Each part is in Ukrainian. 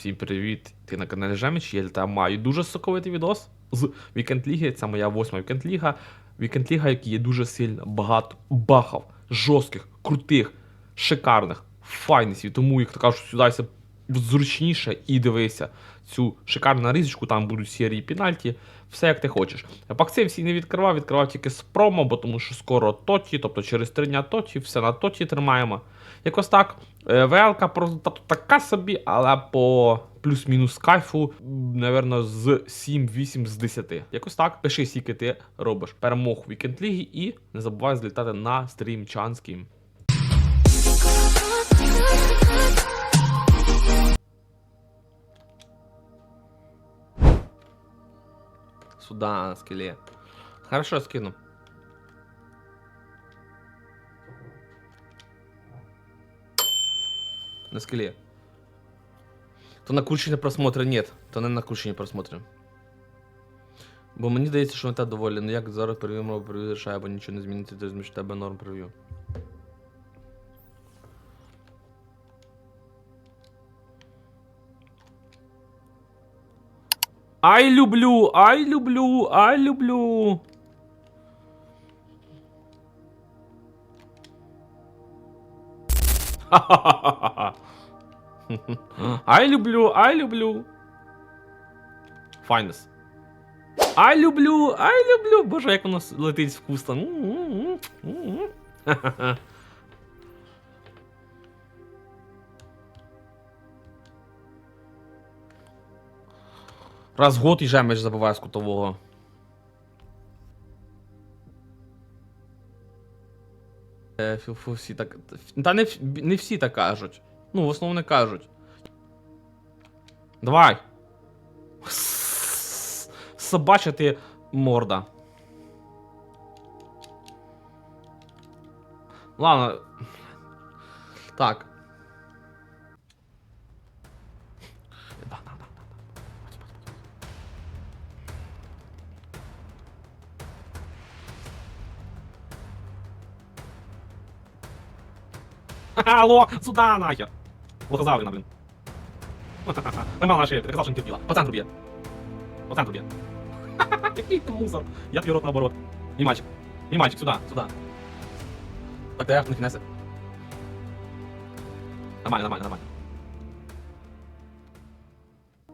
Всім привіт! Ти на каналі Жеміч, я для маю дуже соковитий відос з Вікенд Ліги. Це моя восьма Вікенд Ліга. Вікенд Ліга, який є дуже сильно багато бахав, жорстких, крутих, шикарних, файнесів. Тому, як то кажуть, сюди все зручніше і дивися цю шикарну нарізочку, там будуть серії пенальті, все як ти хочеш. Пакці всі не відкривав, відкривав тільки з промо, бо тому що скоро тоті, тобто через три дня тоті, все на тоті тримаємо. Якось так. Е, ВЛК просто така собі, але по плюс-мінус кайфу, напевно, з 7-8 з 10. Якось так. Пиши, скільки ти робиш перемог у Вікенд Ліги і не забувай злітати на стрім Чанський. Сюда, на скеле. Хорошо, скину. На скеле. То накручені просмотри нет. То не накручені просмотри. Бо мені здається, що не так доволі. Ну як зараз перевіримо перевіршає, або нічого не зміниться, то зміж тебе норм прев'ю. Ай люблю, ай люблю, ай люблю. Ха-ха-ха-ха. Ай люблю, ай люблю. Файнес. Ай люблю, ай люблю. Боже, як воно летить вкусно. Раз в год і жемеш забуває з кутового. Е, всі так. Та не, не всі так кажуть. Ну, в основному не кажуть. Давай. Собача ти морда. Ладно. Так. Алло, сюда нахер. Лохозаврина, блин. Поймал на шею, ты сказал, что не терпила. По центру бьет. По центру бьет. Какой ты мусор. Я твой рот наоборот. Не мальчик. Не мальчик, сюда, сюда. Так, да, на финессе. Нормально, нормально, нормально.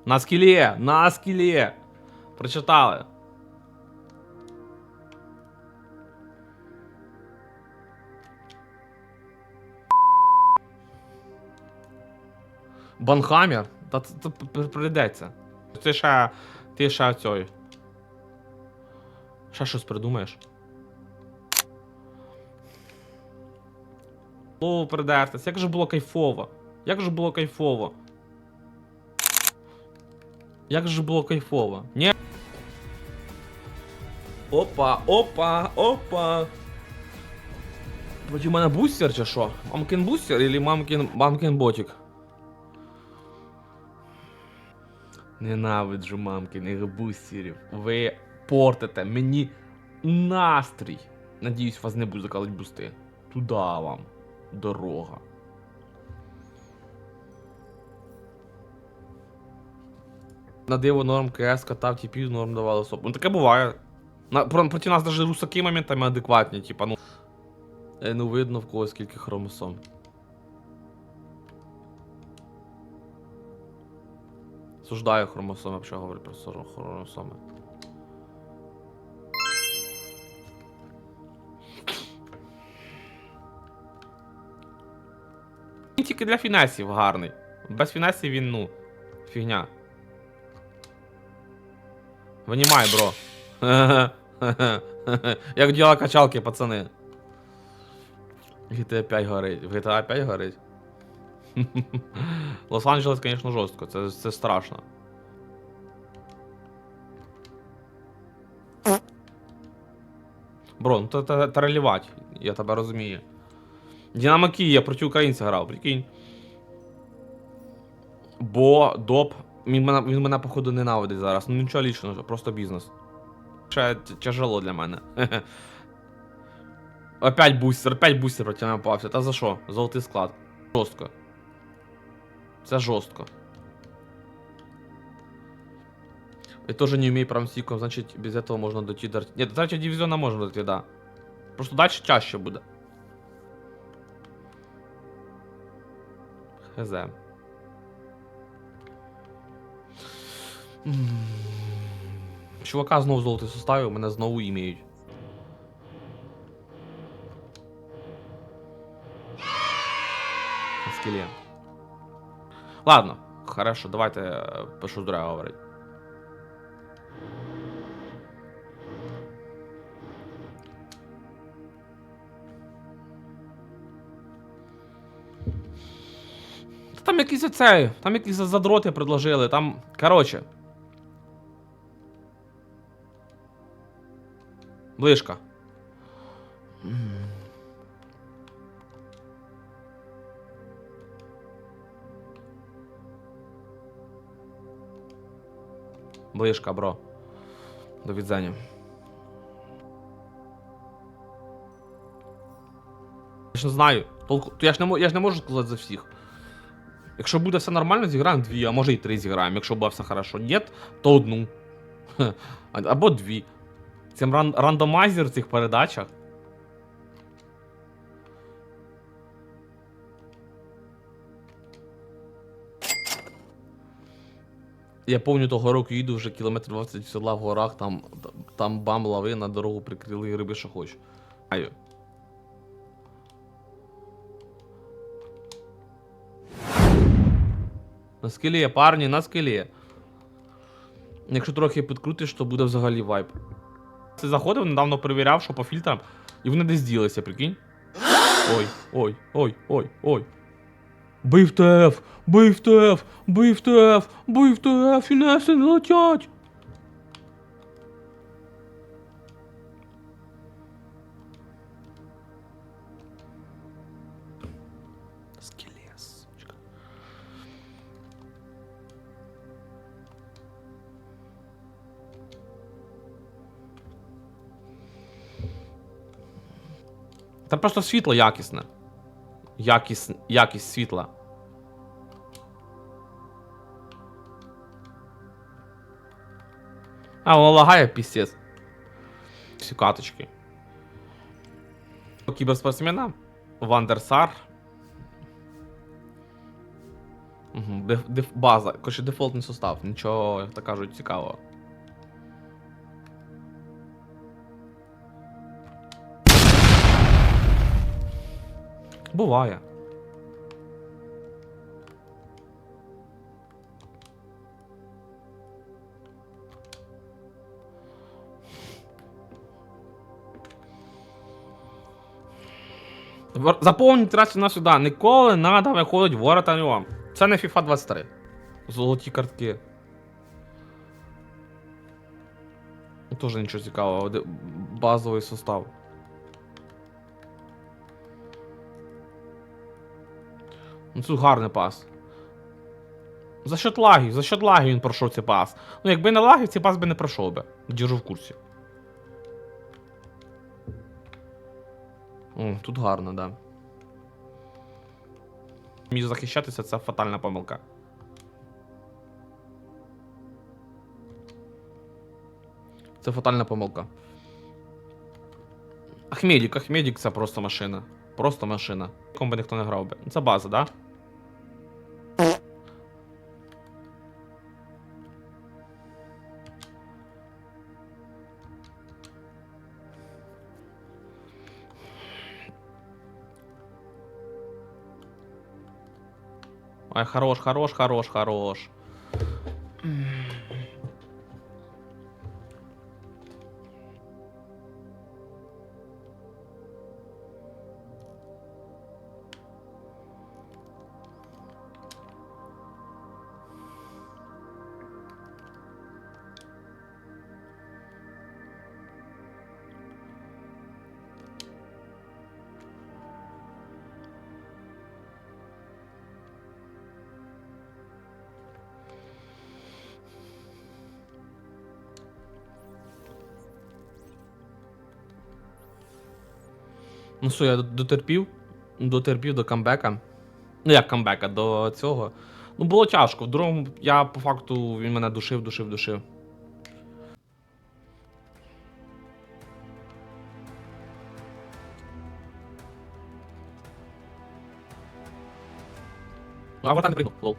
На скеле, на скеле. Прочитали. Банхаммер? Та це, прийдеться. Ти ще. Ти ще цей. Ще щось придумаєш. Слово придертись. Як же було кайфово. Як же було кайфово. Як же було кайфово. Ні. Опа, опа, опа. Проти мене бустер чи що? Мамкин бустер или мамкин, мамкин ботик? Ненавиджу мамкиних бустерів. Ви портите мені настрій. Надіюсь, вас не будуть закалити бусти. Туда вам. Дорога. На диво норм КС катав тіпів, норм давали соп. Ну таке буває. На, про, проти нас навіть русаки моментами адекватні, типа, ну. Е, ну видно в когось скільки хромосом. Суждаю хромосоми, якщо говорю про хромосоми. Він тільки для фінесів гарний. Без фінесів він, ну, фігня. Винімай, бро. Як діла качалки, пацани. GTA 5 горить. В GTA 5 горить. Лос-Анджелес, звісно, жорстко, це, це страшно. Бро, ну це тролювати, я тебе розумію. Динамо Київ, проти українця грав, прикинь. Бо доп. Він мене, він мене, походу, ненавидить зараз. Ну нічого лічного, просто бізнес. Ще тяжело для мене. Опять бустер, опять бустер проти мене попався. Та за що? Золотий склад. Жорстко. Це жорстко. Я тоже не умею промстиком, значит без этого можно дойти до... Нет, до третьего дивизиона можно дойти, да. Просто дальше чаще буде. Хз. Чувака знову золотий составив, мене знову імеють. Скеле. Ладно, хорошо, давайте е, пишу зря говорить. Та Там якісь оце, там якісь задроти предложили, там. Короче. Ближка. Ближка, бро. До відзання. Я ж не знаю. Я ж не, я ж не можу сказати за всіх. Якщо буде все нормально, зіграємо дві, а може і три зіграємо. Якщо буде все хорошо. Ні, то одну. Або дві. Цим ран... рандомайзер в цих передачах. Я пам'ятаю того року їду вже кілометр 20 в села в горах, там, там бам лавина, дорогу прикрили риби, що хоч. Аю. На скелі, парні, на скелі. Якщо трохи підкрутиш, то буде взагалі вайп. Це заходив, недавно перевіряв, що по фільтрам, і вони десь ділися, прикинь. Ой, ой, ой, ой, ой. Бив ТФ, бив ТФ, бив ТФ, бив ТФ, фінеси не летять. Та просто світло якісне. Якість, якість світла. А, воно лагає пісець. Всі каточки. Кіберспортсмена. Вандерсар. Угу, деф, деф, база. Короче, дефолтний состав. Нічого, як то кажуть, цікавого. Буває. Заповніть раз на сюди. Ніколи не треба виходить воротарем. Це не FIFA 23. Золоті картки. Ну, Тоже нічого цікавого. Базовий состав. Ну, це гарний пас. За счет лагів, за счет лагів він пройшов цей пас. Ну, якби не лагів, цей пас би не пройшов би. Держу в курсі. О, тут гарно, да. Міг захищатися це фатальна помилка. Це фатальна помилка. Ахмедік, Ахмедік це просто машина. Просто машина. Кому би ніхто не грав би. Це база, да? Ай, хорош, хорош, хорош, хорош. Ну що, я дотерпів? Ну, дотерпів до камбека. Ну, як камбека, до цього. Ну, було тяжко. В другому я по факту він мене душив, душив, душив. Ну, а вот так прийду.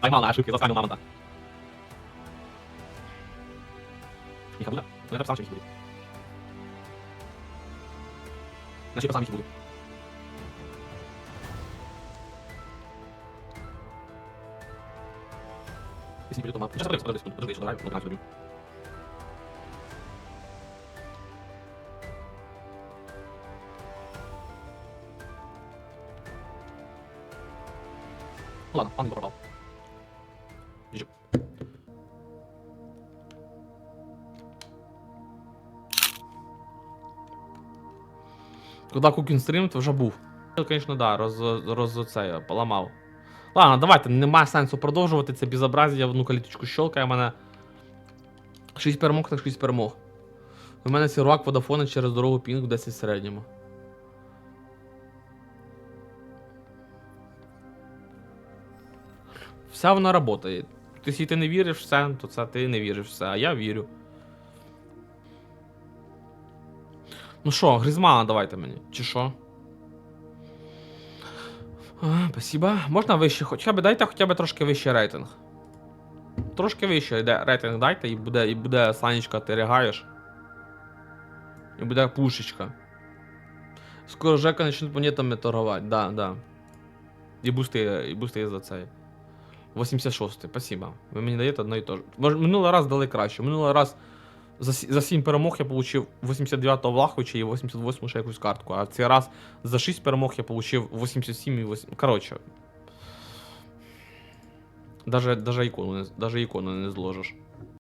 Поймал на ошибки, заскамил мамонта. Их буду? Ну, я сам их буду. Значит, я сам буду. Если не придет, то мам. Сейчас подожди, подожди, подожди, еще давай, ну, так, забью. Ладно, пан не пропал. Иди. Куда Кукін стрім, то вже був. Звісно, да, роз, роз це, поламав. Ладно, давайте, немає сенсу продовжувати це безобразія, одну каліточку щелкає мене. 6 перемог, так 6 перемог. У мене сірвак водофони через дорогу пінг 10 в середньому. Вся вона. Ти, якщо ти не віриш в це, то це ти не віриш в це, а я вірю. Ну що, Гризмана давайте мені, чи що? Спасибо. Можна вище, хоча б дайте хоча б трошки вищий рейтинг. Трошки вище йде рейтинг дайте, і буде, і буде Санечка, ти ригаєш. І буде пушечка. Скоро Жека начнуть монетами торгувати, да, да. І бусти, і бусти за це. 86 спасибо. Ви мені даєте одно і те ж. Минулий раз дали краще. Минулий раз за, за 7 перемог я получив 89-го Влаховича і 88 ще якусь картку. А цей раз за 6 перемог я получив 87 і 8. Коротше. Даже, даже ікону даже ікону не зложиш.